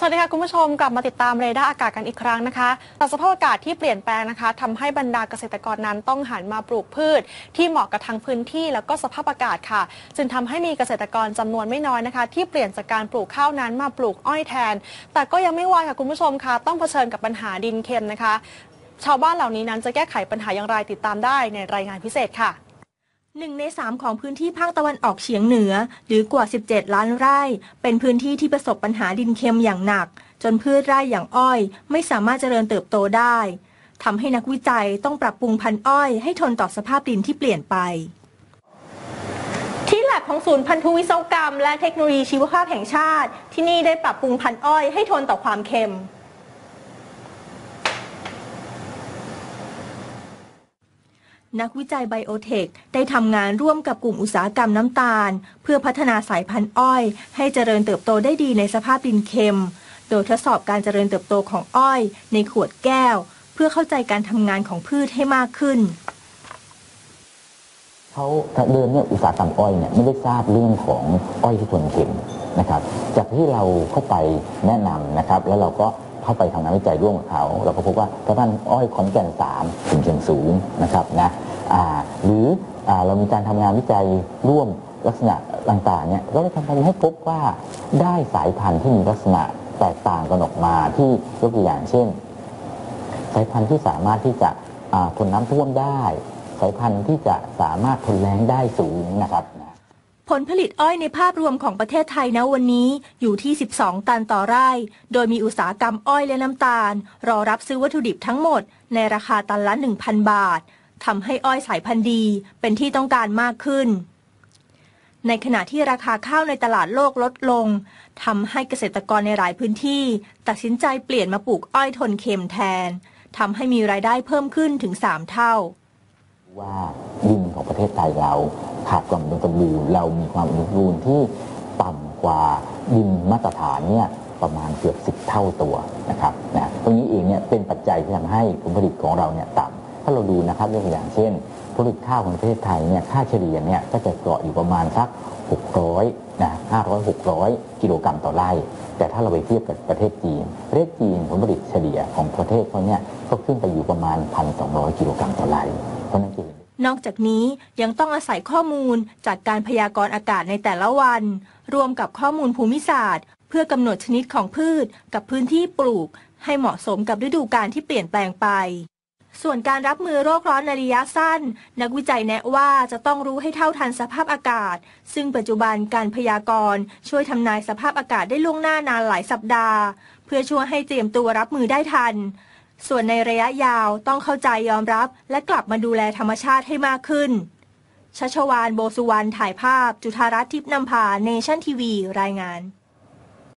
สวัสดีค่ะคุณผู้ชมกลับมาติดตามเรดาร์อากาศกันอีกครั้งนะคะแต่สภาพอากาศที่เปลี่ยนแปลงนะคะทำให้บรรดาเกษตรกรนั้นต้องหันมาปลูกพืช ที่เหมาะกับทางพื้นที่แล้วก็สภาพอากาศค่ะ จึงทำให้มีเกษตรกรจำนวนไม่น้อยนะคะ ที่เปลี่ยนจากการปลูกข้าวนั้นมาปลูกอ้อยแทน แต่ก็ยังไม่วายค่ะคุณผู้ชมค่ะ ต้องเผชิญกับปัญหาดินเค็มนะคะ ชาวบ้านเหล่านี้นั้นจะแก้ไขปัญหาอย่างไรติดตามได้ในรายงานพิเศษค่ะ หนึ่งในสามของพื้นที่ภาคตะวันออกเฉียงเหนือ หรือกว่า 17 ล้านไร่ เป็นพื้นที่ที่ประสบปัญหาดินเค็มอย่างหนัก จนพืชไร่อย่างอ้อย ไม่สามารถเจริญเติบโตได้ทำให้นักวิจัยต้องปรับปรุงพันธุ์อ้อยให้ทนต่อสภาพดินที่เปลี่ยนไป ที่แลบของศูนย์พันธุวิศวกรรม และเทคโนโลยีชีวภาพแห่งชาติ ที่นี่ได้ปรับปรุงพันธุ์อ้อยให้ทนต่อความเค็ม นักวิจัยไบโอเทคได้ทำงานร่วมกับกลุ่มอุตสาหกรรมน้ำตาล เพื่อพัฒนาสายพันธุ์อ้อย ให้เจริญเติบโตได้ดีในสภาพดินเค็ม โดยทดสอบการเจริญเติบโตของอ้อย ในขวดแก้ว เพื่อเข้าใจการทำงานของพืชให้มากขึ้นเขาเดิมเนี่ยอุตสาหกรรมอ้อยเนี่ยไม่ได้ทราบเรื่องของอ้อยที่ทนเค็มนะครับจากที่เราเข้าไปแนะนำนะครับ แล้วเราก็ เข้าไปทำงานวิจัยร่วมกับเขาเราก็พบว่าถ้าท่านอ้อยขอนแก่นสามถึงเชิงสูงนะครับนะหรืออเรามีการทำงานวิจัยร่วมลักษณะต่างๆเนี่ยก็ได้ทำให้พบว่าได้สายพันธุ์ที่มีลักษณะแตกต่างกันออกมาที่ยกตัวอย่างเช่น สายพันธุ์ที่สามารถที่จะทนน้ำท่วมได้ สายพันธุ์ที่จะสามารถทนแล้งได้สูงนะครับ ผลผลิตอ้อยในภาพรวมของประเทศไทยณวันนี้อยู่ที่ 12 ตันต่อไร่ โดยมีอุตสาหกรรมอ้อยและน้ำตาล รอรับซื้อวัตถุดิบทั้งหมด ในราคาตันละ 1,000 บาททำให้อ้อยสายพันธุ์ดี เป็นที่ต้องการมากขึ้น ในขณะที่ราคาข้าวในตลาดโลกลดลงทำให้เกษตรกรในหลายพื้นที่ ตัดสินใจเปลี่ยนมาปลูกอ้อยทนเค็มแทนทำให้มีรายได้เพิ่มขึ้นถึง 3 เท่า ว่าดินของประเทศไทยเรา ขาดความอุดมสมบูรณ์เรามีความอุดมสมบูรณ์ที่ต่ำกว่าดินมาตรฐานเนี่ยประมาณเกือบสิบเท่าตัวนะครับนะตรงนี้เองเนี่ยเป็นปัจจัยที่ทำให้ผลผลิตของเราเนี่ยต่ำถ้าเราดูนะครับยกตัวอย่างเช่น ผลผลิตข้าวของประเทศไทยเนี่ยค่าเฉลี่ยเนี่ยก็จะเกาะอยู่ประมาณสัก 600นะ500 600 กิโลกรัมต่อไร่ แต่ถ้าเราไปเทียบกับประเทศจีน ประเทศจีนผลผลิตเฉลี่ยของประเทศเขาเนี่ยก็ขึ้นไปอยู่ประมาณ 1,200 กิโลกรัมต่อไร่เพราะนั้นเห็น นอกจากนี้ยังต้องอาศัยข้อมูลจากการพยากรณ์อากาศในแต่ละวัน รวมกับข้อมูลภูมิศาสตร์ เพื่อกำหนดชนิดของพืช กับพื้นที่ปลูก ให้เหมาะสมกับฤดูกาลที่เปลี่ยนแปลงไป ส่วนการรับมือโรคร้อนในระยะสั้น นักวิจัยแนะว่าจะต้องรู้ให้เท่าทันสภาพอากาศ ซึ่งปัจจุบันการพยากรณ์ช่วยทำนายสภาพอากาศได้ล่วงหน้านานหลายสัปดาห์ เพื่อช่วยให้เตรียมตัวรับมือได้ทัน ส่วนในระยะยาวต้องเข้าใจยอมรับ และกลับมาดูแลธรรมชาติให้มากขึ้นชัชวานโบสุวรรณถ่ายภาพ จุธารัตน์ทิพย์นำพาเนชั่นทีวี รายงาน